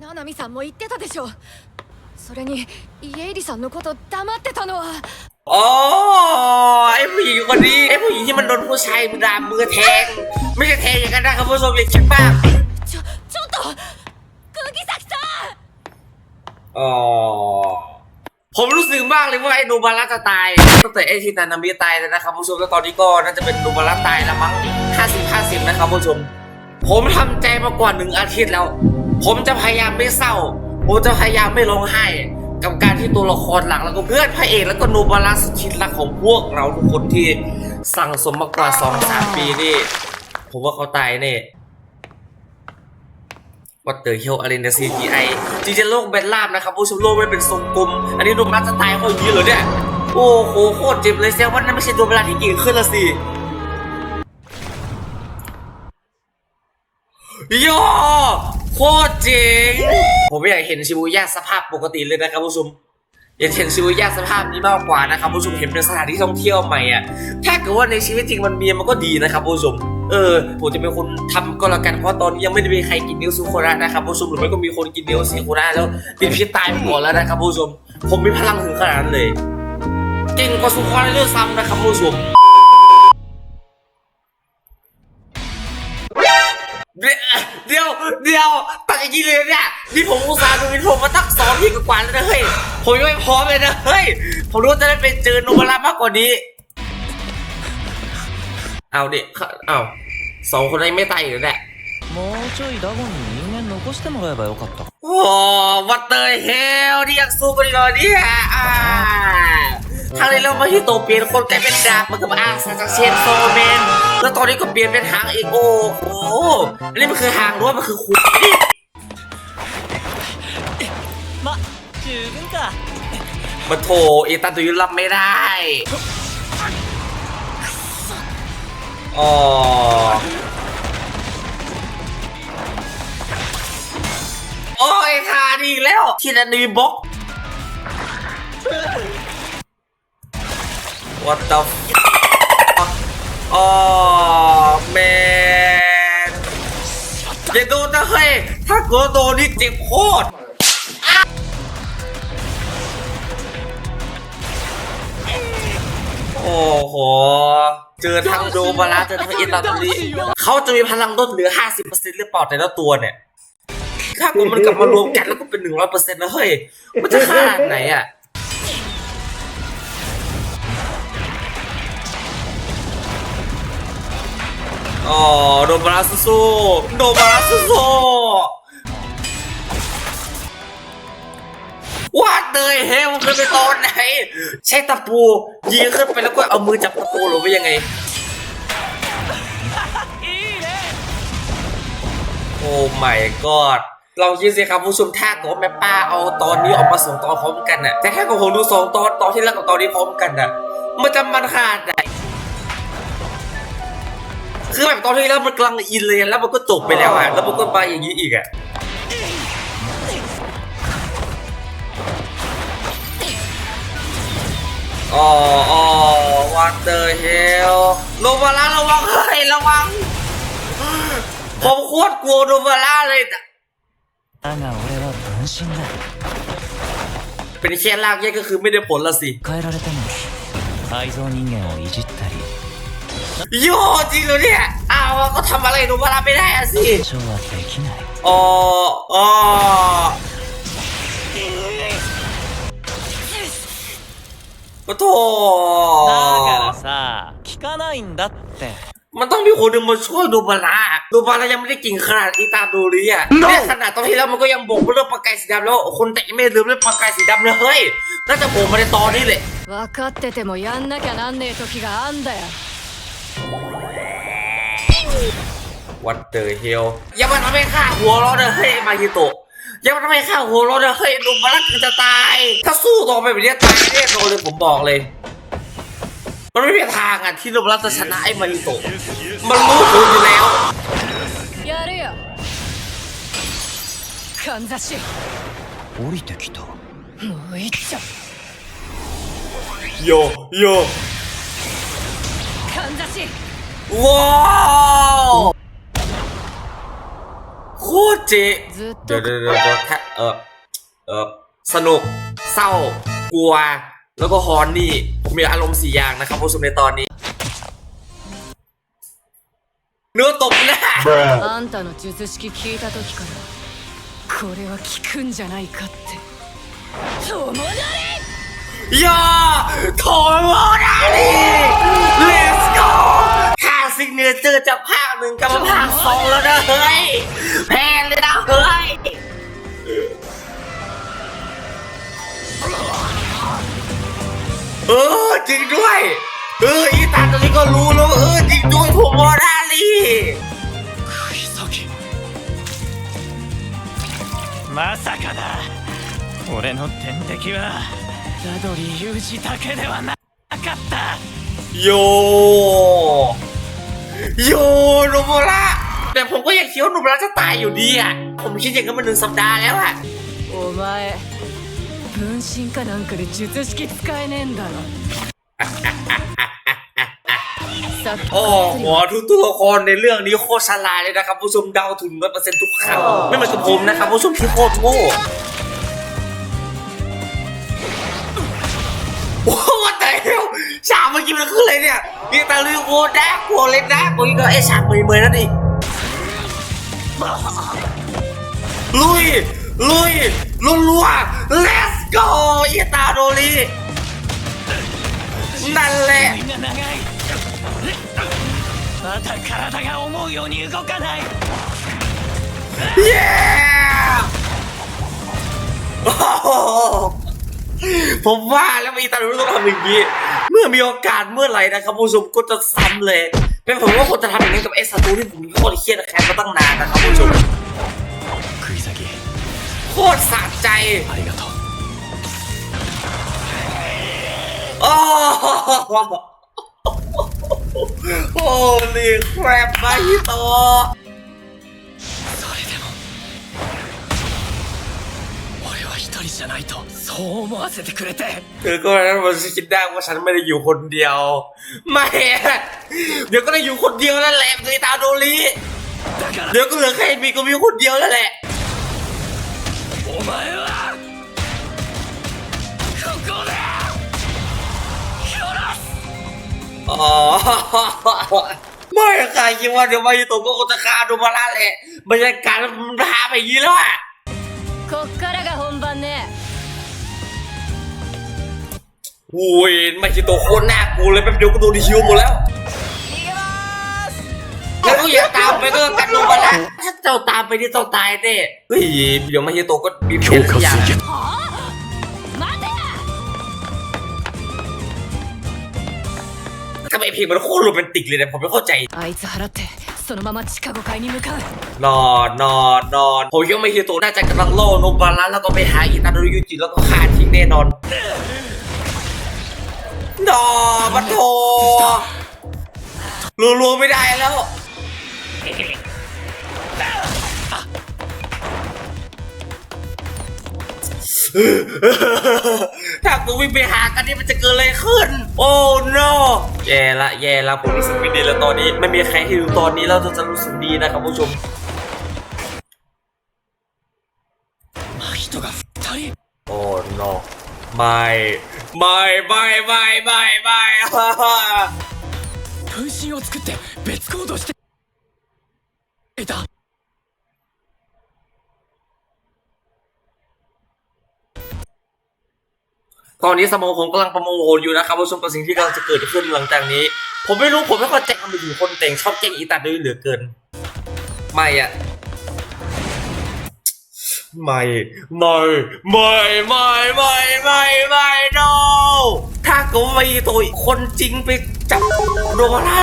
ナナミさんも言ってたでしょそれにイエイリさんのこと黙ってたのは อ๋อไอ้ผู้หญิงคนนี้ไอ้ผู้หญิงที่มันโดนผู้ชายมือดามมือแทง ไม่ใช่แทงอย่างนั้นนะครับผู้ชมอย่าคิดมาก ちょちょっと釘崎さん อ๋อผมรู้สึกมากเลยว่าไอ้นูบาระจะตายตั้งแต่ไอ้ที่นานามิตายแล้วนะครับผู้ชมแล้วตอนนี้ก็น่าจะเป็นนูบาระตายแล้วมั้งห้าสิบห้าสิบนะครับผู้ชม ผมทำใจมากกว่าหนึ่งอาทิตย์แล้ว ผมจะพยายามไม่เศร้า ผมจะพยายามไม่ร้องไห้ กับการที่ตัวละครหลักแล้วก็เพื่อนพระเอกแล้วก็นูบาระสุดชิดรักของพวกเราทุกคนที่สั่งสมมากกว่าสองสามปีนี่ ผมว่าเขาตายแน่วัตเตอร์เฮลอะไรใน CGI จริงๆโลกเป็นลาบนะครับผู้ชมโลกไม่เป็นทรงกลม อันนี้ดูมันจะตายเขาอย่างนี้เหรอเนี่ย โอ้โหโคตรเจ็บเลยเซลว่านั่นไม่ใช่ตัวเวลาที่เก่งขึ้นละสิ โย่โคตรเจ๋งผมไม่อยากเห็นชิบูย่าสภาพปกติเลยนะครับผู้ชมอยากเห็นชิบูย่าสภาพนี้มากกว่านะครับผู้ชมเห็นเป็นสถานที่ท่องเที่ยวใหม่อะถ้าเกิดว่าในชีวิตจริงมันมีมันก็ดีนะครับผู้ชมเออผมจะเป็นคนทำก็แล้วกันเพราะตอนนี้ยังไม่ได้มีใครกินนิ้วซูโคระนะครับผู้ชมหรือไม่ก็มีคนกินนิ้วซีโคระแล้วติดพิษตายไปหมดแล้วนะครับผู้ชมผมมีพลังถึงขนาดนั้นเลยเก่งกว่าซูโคระด้วยซ้ำนะครับผู้ชม เดี๋ยวเดี๋ยวเดี๋ยวตัดอย่างนี้เลยเนี่ยนี่ผมอุตส่าห์ดูวิดีโอมาตั้งสองทีกว่าแล้วนะเฮ้ย ผมยังไม่พร้อมเลยนะเฮ้ย ผมรู้ว่าจะได้ไปเจอโนบารามากกว่านี้ เอาเด็กเอาสองคนนั้นไม่ตายอยู่แล้วแหละ もうちょいダゴンに人間残してもらえばよかった โอ้วัตเตอร์เฮลนี่ยังสู้กันอีกเหรอเนี่ยอ่า ทางเรื่องมาที่โตเปลี่ยนคนกลายเป็นดาบมันก็มอาซาจากเชนโซเมนแล้วตอนนี้ก็เปลี่ยนเป็นหางเอีกโอ้โหอันนี้มันคือหางด้วยมันคือคุยมาจืดกันจ้ะมาโถอีตานตุยุรับไม่ได้อ๋อโอ้ยทาดีแล้ว ที่นันนีบล็อก What the fuck อ๋อแมนอย่าโดนนะเฮ้ยถ้ากิดโดนนี่เจ็บโคตรโอ้โห เจอทั้งโดบาระเจอทั้งอิตาลีเขาจะมีพลังลดเหลือ 50%หรือเปล่าแต่ละตัวเนี่ย ถ้ากูมันกลับมารวมกันแล้วก็เป็น 100%นะเฮ้ย มันจะขนาดไหนอะ อ๋อโดบาระสู้ๆโดบาระสู้ๆว่าเตยเฮมันเคยไปตอนไหน ใช้ตะปูยิงขึ้นไปแล้วก็เอามือจับตะปูหรือว่ายังไง โอ้ my god ลองคิดสิครับผู้ชมถ้าเกิดว่าแม่ป้าเอาตอนนี้ออกมาส่งตอนพร้อมกันน่ะแต่ถ้าเกิดผมดูสองตอนตอนที่แล้วกับตอนนี้พร้อมกันน่ะมันจะมันขนาดไหน คือแบบตอนที่แล้วมันกำลังอินเลยแล้วมันก็จบไปแล้วอะแล้วมันก็ไปอย่างนี้อีกอะอ๋ออ๋อวันเดอร์เฮลโนบาร่าระวังเฮ้ยระวัง ผมโคตรกลัวโนบาร่าเลยต่เป็นเช่ลากแยกก็คือไม่ได้ผลละสิ โยจริงเหรอเนี่ย อ้าวก็ทำอะไรโนบาร่าไม่ได้อะสิ 超はできない อ๋ออ๋อโอ้โถ だからさ聞かないんだって มันต้องมีคนหนึ่งมาช่วยโนบาร่าโนบาร่ายังไม่ได้เก่งขนาดที่ตาดูเลยอะเนี่ยขนาดตอนที่แล้วมันก็ยังบอกเรื่องปากกายสีดำแล้ว คนแต่ไม่ลืมเรื่องปากกายสีดำเลยเฮ้ย น่าจะโผล่มาในตอนนี้แหละ 分かっててもやんなきゃなんねえ時があんだよ What the hell อย่ามาทำให้ข้าหัวเร้อนเลยเฮ้ยมาฮิโตะอย่ามาทำให้ข้าหัวเร้อนเลยเฮ้ยโนบาร่าคือจะตาย ถ้าสู้ต่อไปแบบนี้ตายแน่นอนเลยผมบอกเลย มันไม่มีทางอ่ะที่โนบาร่าจะชนะไอ้มาฮิโตะมันรู้ผลอยู่แล้ว やれよかんざし降りてきたもういっちゃ โยโย かんざし ว้าว โคตรเจ๋ง ずっ เดี๋ยว と เดี๋ยวเดี๋ยวเดี๋ยวแค่เออเออสนุก เศร้า กลัว แล้วก็ฮอนนี่ผมมีอารมณ์สี่อย่างนะครับผู้ชมในตอนนี้ เนื้อตบหน้า あんたの術式聞いた時からこれは効くんじゃないかって友達 ย่าโถโ เนเจอร์จากภาคหนึ่งกลับมาภาคสองแล้วนะเฮ้ยแพงเลยนะเฮ้ย เออจริงด้วย เอออีตาตัวนี้ก็รู้แล้วว่าเออจริงด้วยโถโมนาลี まさかだ俺の天敵はラドリーユージだけではなかった โย โยโนโมระแต่ผมก็ยังคิดว่าโนโมระจะตายอยู่ดีอ่ะ ผมคิดอย่างนั้นมาหนึ่งสัปดาห์แล้วอ่ะ お前分身かなんかで術式使えねえんだろさっき โอ้โหทุกตัวละครในเรื่องนี้โคตรฉลาดเลยนะครับผู้ชมเดาถึงร้อยเปอร์เซ็นต์ทุกครั้งไม่เหมือนกับผมนะครับผู้ชมที่โคตรโง่โอ้โหแต่เดียว ฉากเมื่อกี้มันขึ้นเลยเนี่ยนี่ตาลือโคตรน่ากลัวเลยนะกูอีกก็ไอ้ฉากเมยๆนั่นเองลุย ลุยรัวๆ let's go อีตาโดรีนั่นแหละ みんな長いまた体が思うように動かない เย้โอ้โหผมว่าแล้วมีตารู้ต้องทำอย่างนี้ เ มื่อมีโอกาสเมื่อไหร่นะครับผู้ชมก็จะซ้ำเลยเป็นผมว่าคนจะทำอย่างนี้กับไอ้ศัตรูที่ผมโคตรเครียดแค้นมาตั้งนานนะครับผู้ชมโคตรสะใจโอ้โหนี่แครบมาโต は一人じゃないとそう思わせてくれて คือก็นั้นมันคิดได้ว่าฉันไม่ได้อยู่คนเดียว ไม่อะเดี๋ยวก็ได้อยู่คนเดียวนั่นแหละคือตาโดรี だから เดี๋ยวก็เหลือแค่มีก็มีคนเดียวแล้วแหละ お前はここで殺す อ๋อ ไม่ใครคิดว่าเดี๋ยวมาฮิโตะก็คงจะฆ่าโดมาระแหละบรรยากาศมันพาไปอย่างนี้แล้วอะ こっからが โอ้ยไม่คิโตัโคตรน่ากลัวเลยแป๊บเดียวก็โดนดิชิวหมดแล้วแล้วก็อย่าตามไปก็กันลงมาละถ้าเจ้าตามไปนี่เจ้าตายเน่เฮ้ยเดี๋ยวไม่คิโตัก็มีเพี้ยนอย่างทำไมเพียงมันโคตรโรแมนติกเลยนะผมไม่เข้าใจนอนนอนนอนผมยังไม่คิโตัวน่าจะกำลังล่อนบาลาแล้วก็ไปหาอีตาโนยูจิแล้วก็ฆ่าทิ้งแน่นอน ดอปะโถรัวๆไม่ได้แล้วถ้ากูวิ่งไปหากันนี่มันจะเกิดอะไรขึ้น โอ้ no แย่ละแย่ละผมรู้สึกไม่ดีแล้วตอนนี้ ไม่มีใครให้ดูตอนนี้แล้วจะรู้สึกดีนะครับผู้ชมโอ้ no ไม่ ไม่ไม่ไม่ไม่ไม่ 分身を作って別行動していた ตอนนี้สมองผมกำลังประมวลผลอยู่นะครับผู้ชมกับสิ่งที่กำลังจะเกิดขึ้นหลังจากนี้ ผมไม่รู้ผมไม่เข้าใจทำไมถึงคนแต่งชอบแกล้งอีตัดด้วยเหลือเกิน ไม่อะ ไม่ไม่ไม่ไม่ไม่ไม่ไม่ no ถ้าเก็ม่ตัวคนจริงไปจับโดนละ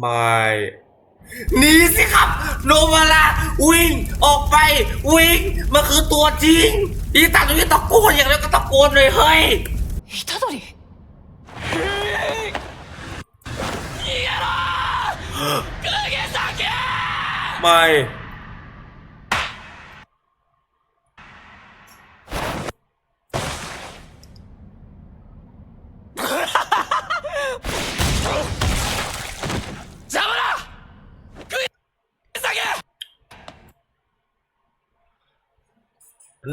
ไม่หนีสิครับ โนมาลาวิ่งออกไป วิ่งมันคือตัวจริงอีตาตัวนี้ตะโกนอย่างไรก็ตะโกนเลยเฮ้ย虎杖 ไม่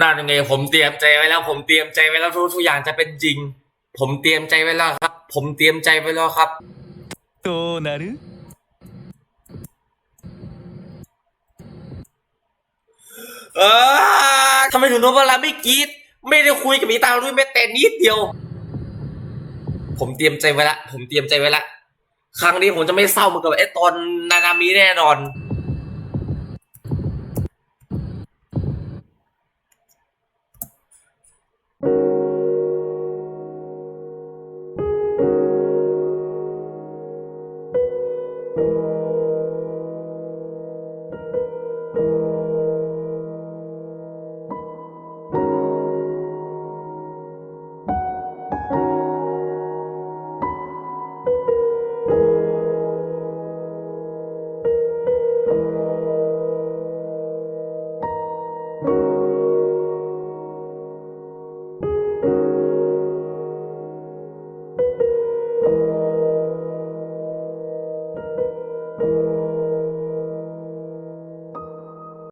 นั่นไงผมเตรียมใจไว้แล้ว ผมเตรียมใจไว้แล้วทุกทุกอย่างจะเป็นจริง ผมเตรียมใจไว้แล้วครับ ผมเตรียมใจไว้แล้วครับโตどうなる เออทำไมถึงโนบาระไม่กรีดไม่ได้คุยกับมีตาด้วยแม้แต่นิดเดียว ผมเตรียมใจไว้ละ ผมเตรียมใจไว้ละ ครั้งนี้ผมจะไม่เศร้าเหมือนกับไอ้ตอนนานามิแน่นอน